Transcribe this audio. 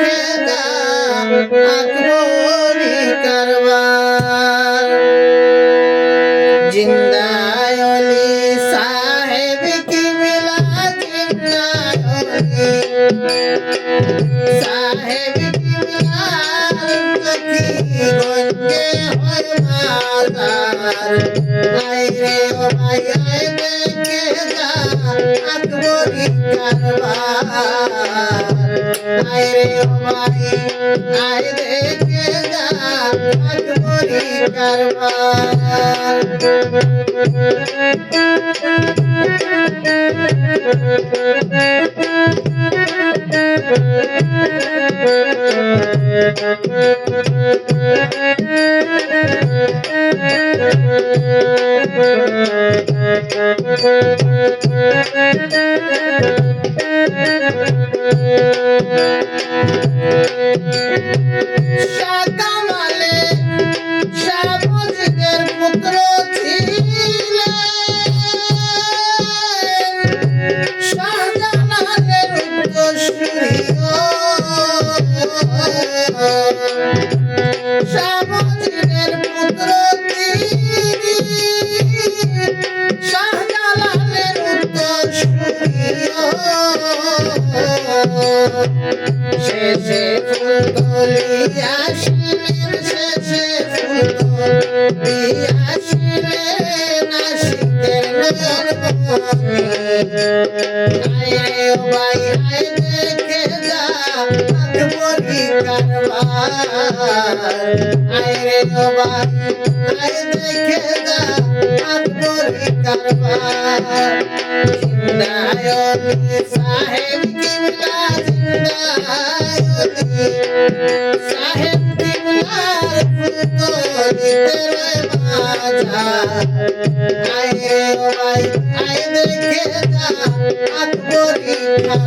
ফেদা আকবরি কারবার। জিন্দা অলি সাহেব কি মিলা জিন্দা সাহেব কি মিলা কি গঞ্জে হয় মাদার আইরে ও ভাই আইরে কে যা আকবরি কারবার। কারবার Shut up. আইরে বাবা আই দেখে না আন্তর কারবার জিন্দায়ন সাহেব জিন্দা জিন্দায়ন